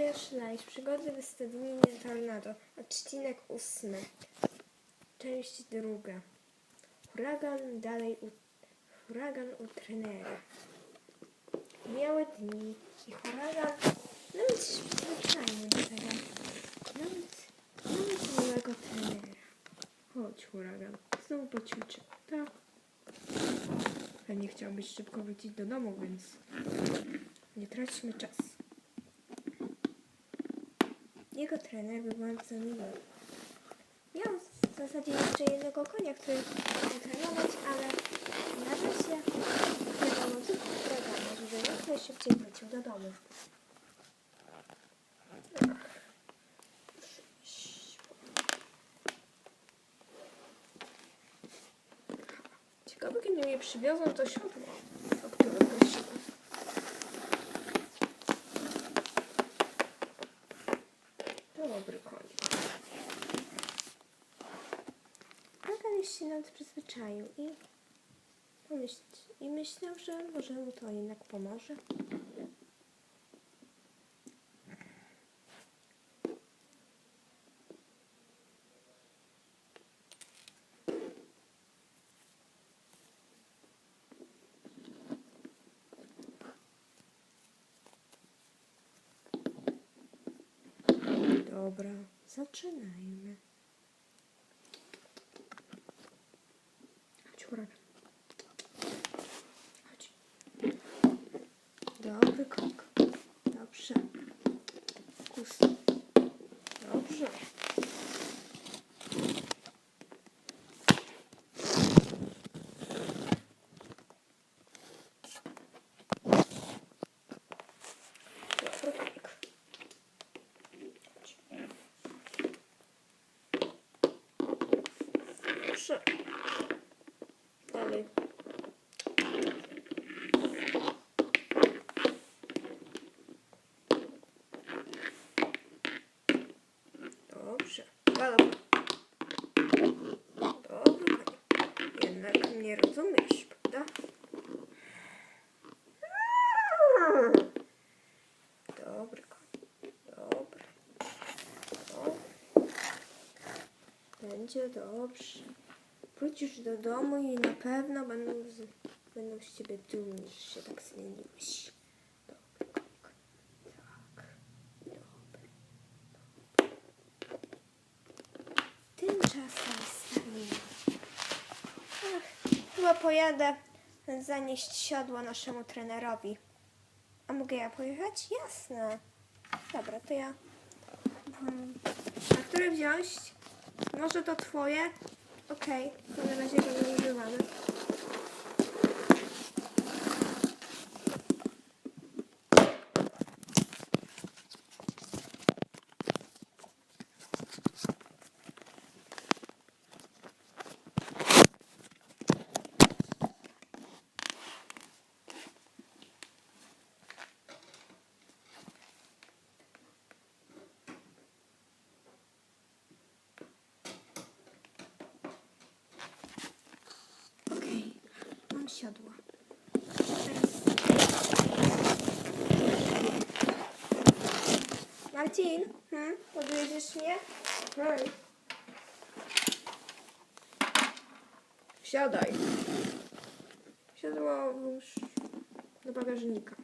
Mariusz Lajś, przygody w stadninie Tornado, odcinek ósmy, część druga. Huragan dalej u, huragan u trenera. Miałe dni i huragan nawet się przyzwyczaił do tego. Nawet, nawet miłego trenera. Chodź huragan, znowu poćwiczę, tak? Pewnie chciałbyś szybko wrócić do domu, więc nie traćmy czasu. Jego trener był bardzo miły. Miał w zasadzie jeszcze jednego konia, który mógł trenować, ale na razie wiadomo tylko programa, żeby jak najszybciej wrócił do domu. Ciekawe, kiedy mnie przywiozą to siodło, o które prosiłem. To dobry koń. Nagan już się nad przyzwyczaił i i myślał, że może mu to jednak pomoże. Dobra, zaczynajmy. Chodź, huragan. Chodź. Dobry kok. Dobrze. Kus. Dobrze. Dobry kok. Chodź. Dobrze. Dalej. Dobrze. Dobra. Dobry koń. Jednak mnie rozumiesz, prawda? Dobry koń. Dobry. O. Będzie dobrze. Wrócisz do domu i na pewno będą z, będą z ciebie dumni, że się tak zmieniłeś. Tak. Tymczasem Stalin. Ach, chyba pojadę zanieść siodło naszemu trenerowi. A mogę ja pojechać? Jasne. Dobra, to ja. A które wziąć? Może to twoje? Okej, to na razie go nie używamy. Okej, Teraz... Marcin, hmm? podjedziesz mnie? Hej. Siadaj. Siodło już do bagażnika.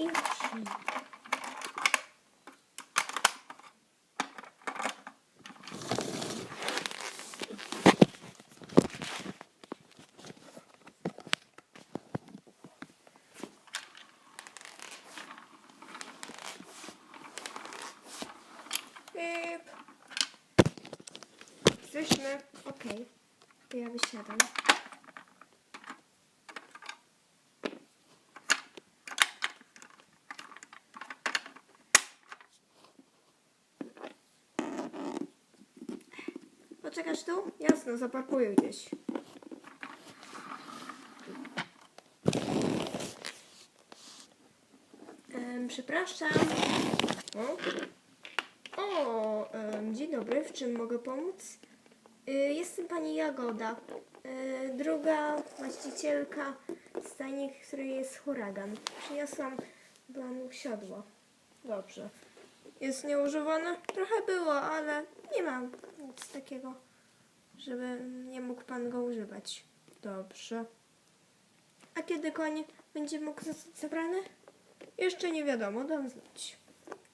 I trzy. Pip. Jesteśmy. Okej. Wysiadam. Poczekasz tu? Jasno, zaparkuję gdzieś. przepraszam. O, o em, dzień dobry, w czym mogę pomóc? Y, jestem pani Jagoda, y, druga właścicielka stajni, w której jest huragan. Przyniosłam panu siodło. Dobrze. Jest nieużywane? Trochę było, ale nie ma nic takiego, żeby nie mógł pan go używać. Dobrze. A kiedy koń będzie mógł zostać zabrany? Jeszcze nie wiadomo, dam znać.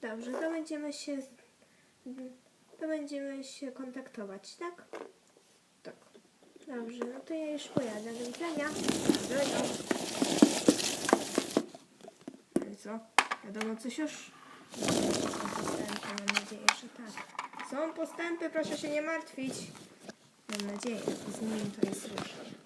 Dobrze, to będziemy się to będziemy się kontaktować, tak? Tak. Dobrze, no to ja już pojadę. Do widzenia. No i co? Wiadomo coś już? Postępy, mam nadzieję, że tak. Są postępy, proszę się nie martwić. Mam nadzieję, z nim to jest różnie.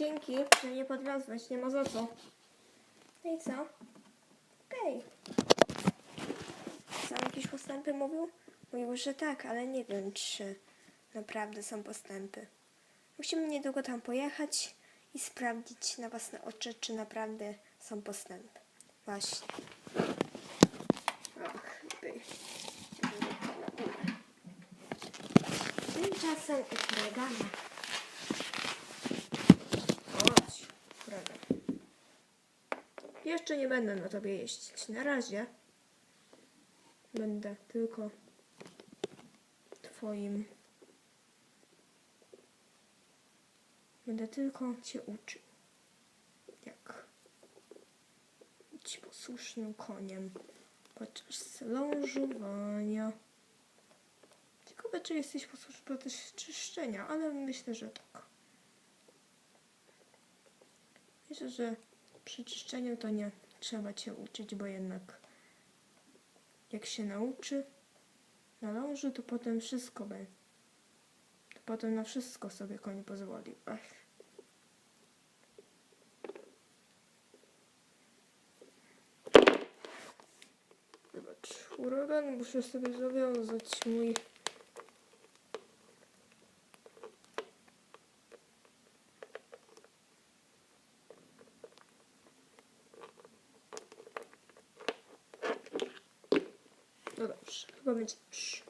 Dzięki, że nie podwiozłeś, nie ma za co. No i co? Okej. Są jakieś postępy mówił? Mówił, że tak, ale nie wiem, czy naprawdę są postępy. Musimy niedługo tam pojechać i sprawdzić na własne oczy, czy naprawdę są postępy. Właśnie. Ach, by. Tymczasem u huragana. Chodź, huragan. Jeszcze nie będę na tobie jeździć. Na razie będę tylko twoim. Będę tylko cię uczył. Jak być posłusznym koniem podczas lążowania. Ciekawe, czy jesteś posłuszny podczas czyszczenia, ale myślę, że tak. Myślę, że przy czyszczeniu to nie trzeba cię uczyć, bo jednak jak się nauczy na ląży, to potem wszystko będzie. To potem na wszystko sobie koń pozwoli. Ach. Zobacz, huragan, muszę sobie zawiązać mój Dobrze, chyba będzie dobrze.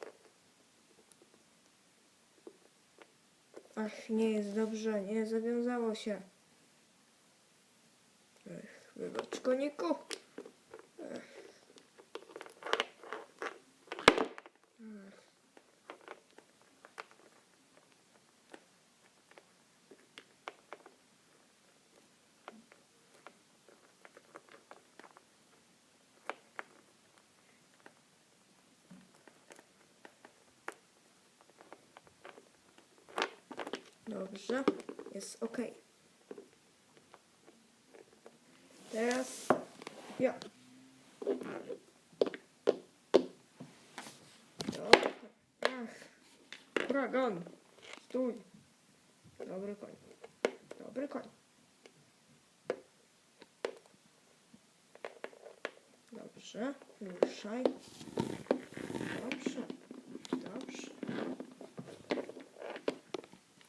Ach, nie jest dobrze, nie zawiązało się. Ech, wybacz koniku. Dobrze, jest ok. Teraz ja. Dobra. Ach, huragan. Stój. Dobry koń. Dobry koń. Dobrze, ruszaj. Dobrze, dobrze.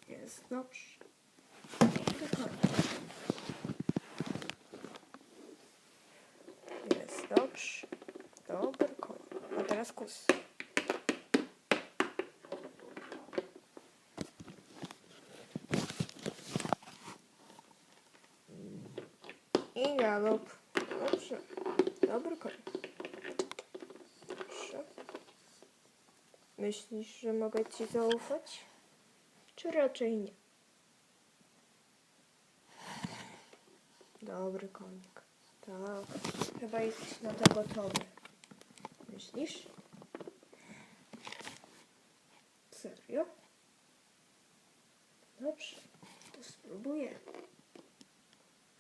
Jest dobrze. Jest dobrze. Dobry koń. A teraz kus. I galop. Dobrze. Dobry koń. Dobrze. Myślisz, że mogę ci zaufać? Czy raczej nie? Dobry konik. Tak. Chyba jesteś na to gotowy. Myślisz? Serio? Dobrze. To spróbuję.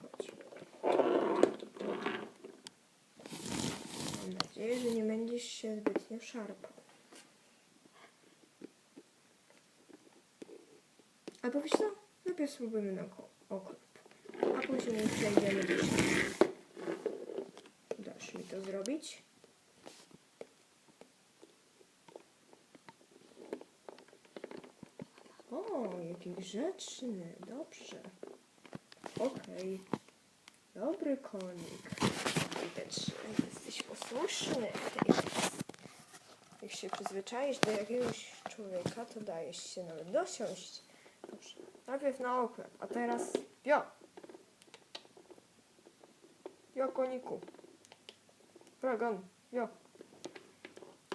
Chodź. Mam nadzieję, że nie będziesz się zbytnio szarpał. Albo wiesz co? Najpierw spróbujmy na koło. Później przejdziemy do środka. Dasz mi to zrobić? O, jaki grzeczny, dobrze. Okej. Dobry konik. Widać, że jesteś posłuszny. Jak się przyzwyczaisz do jakiegoś człowieka, to dajesz się nawet dosiąść. Dobrze. Najpierw na oklep, a teraz wio. Wio, koniku. Dragon, wio.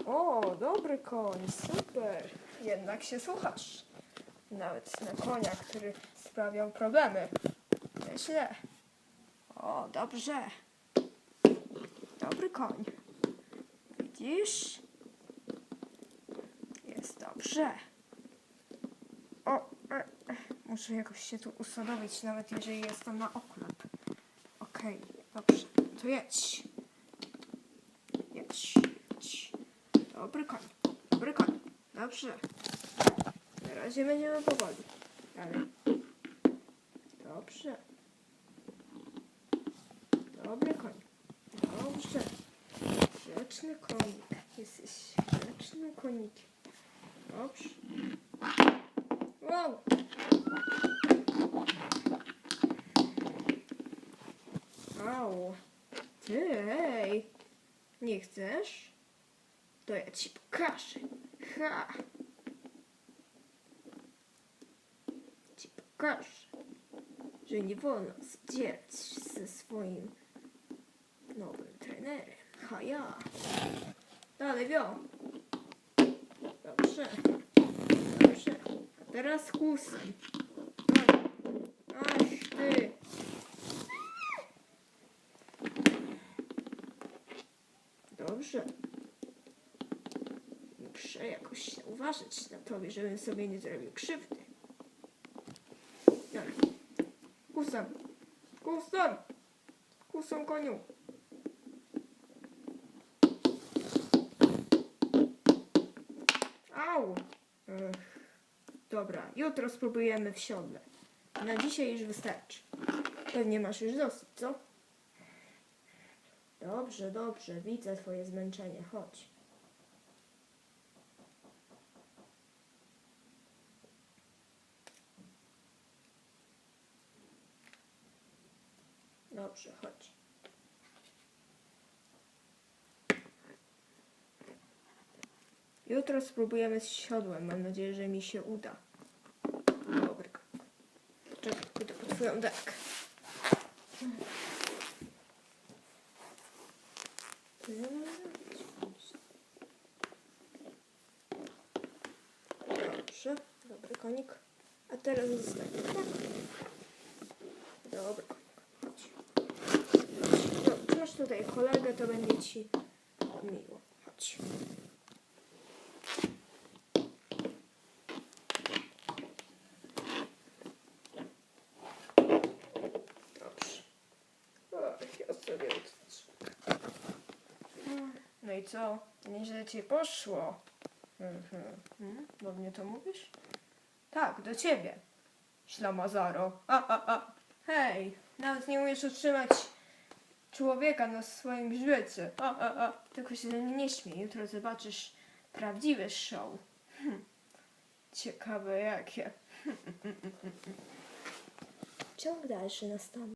O, dobry koń, super. Jednak się słuchasz. Nawet na konia, który sprawiał problemy. Nieźle. O, dobrze. Dobry koń. Widzisz? Jest dobrze. O, e, e, muszę jakoś się tu usadowić, nawet jeżeli jestem na oklep. Okej, dobrze. To jedź. Jedź, jedź. Dobry koń. Dobry koń. Dobrze. Na razie będziemy powoli. Dalej. Dobrze. Dobry koń. Dobrze. Grzeczny konik. Jesteś grzecznym konikiem. Dobrze. Wow. Nie chcesz? To ja ci pokażę. Ha. Ci pokażę, że nie wolno zdzierać ze swoim nowym trenerem. Ha ja. Dalej wio. Dobrze. Dobrze. A teraz kłusem. Ach, ty. Dobrze. Muszę jakoś się uważać na tobie, żebym sobie nie zrobił krzywdy. Dalej. Kusem. Kusem. Kusem koniu. Au. Ech. Dobra, jutro spróbujemy w siodle. Na dzisiaj już wystarczy. Pewnie masz już dosyć, co? Dobrze, dobrze, widzę twoje zmęczenie. Chodź. Dobrze, chodź. Jutro spróbujemy z siodłem. Mam nadzieję, że mi się uda. Dobra. Czekaj, pójdę po twoją dekę. Dobrze, dobry konik. A teraz zostanie tak. Dobra. Masz tutaj kolegę, to będzie ci miło. Chodź. Dobrze. Ach, ja sobie. No i co? Nieźle ci poszło. Mhm. Hmm? Do mnie to mówisz? Tak, do ciebie. Ślamazaro. A, a, a. Hej, nawet nie umiesz utrzymać człowieka na swoim grzbiecie. A, a, a. Tylko się ze mnie nie śmiej. Jutro zobaczysz prawdziwe show. Hm. Ciekawe jakie. Ciąg dalszy nastąpi.